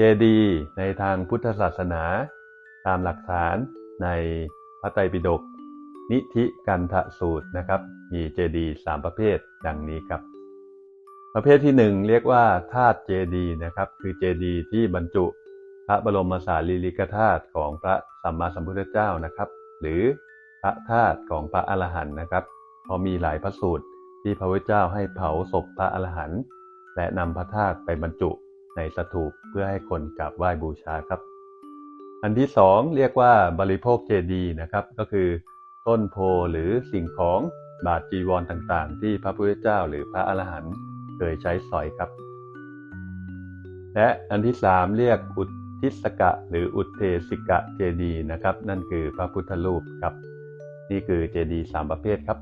เจดีในทางพุทธศาสนา ตามหลักฐานในพระไตรปิฎกนิธิกันทสูตรนะครับ มีเจดีสามประเภทดังนี้ครับ ประเภทที่หนึ่งเรียกว่าธาตุเจดีนะครับ คือเจดีที่บรรจุพระบรมสารีริกธาตุของพระสัมมาสัมพุทธเจ้านะครับ หรือพระธาตุของพระอรหันต์นะครับพราะมีหลายพระสูตรที่พระพุทธเจ้าให้เผาศพพระอรหันต์และนำพระธาตุไปบรรจุ ในสถูปเพื่อให้คนกราบไหว้บูชาครับ อันที่สองเรียกว่าบริโภคเจดีย์นะครับ ก็คือต้นโพหรือสิ่งของบาทจีวรต่างๆ ที่พระพุทธเจ้าหรือพระอรหันต์เคยใช้สอยครับ และอันที่สามเรียกอุทิศกะหรืออุเทสิกะเจดีย์นะครับ นั่นคือพระพุทธรูปครับ นี่คือเจดีย์สามประเภทครับ